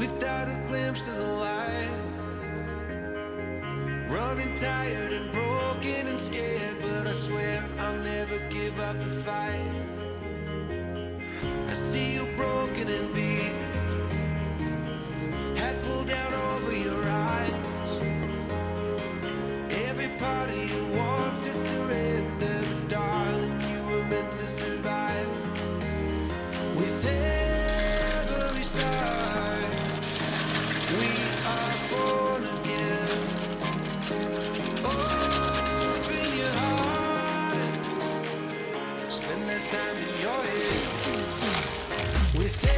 without a glimpse of the light. Running tired and broken and scared, but I swear I'll never give up the fight. I see you broken and beat, hat pulled down over your eyes. Every part of you wants to surrender, but darling, you were meant to survive. With with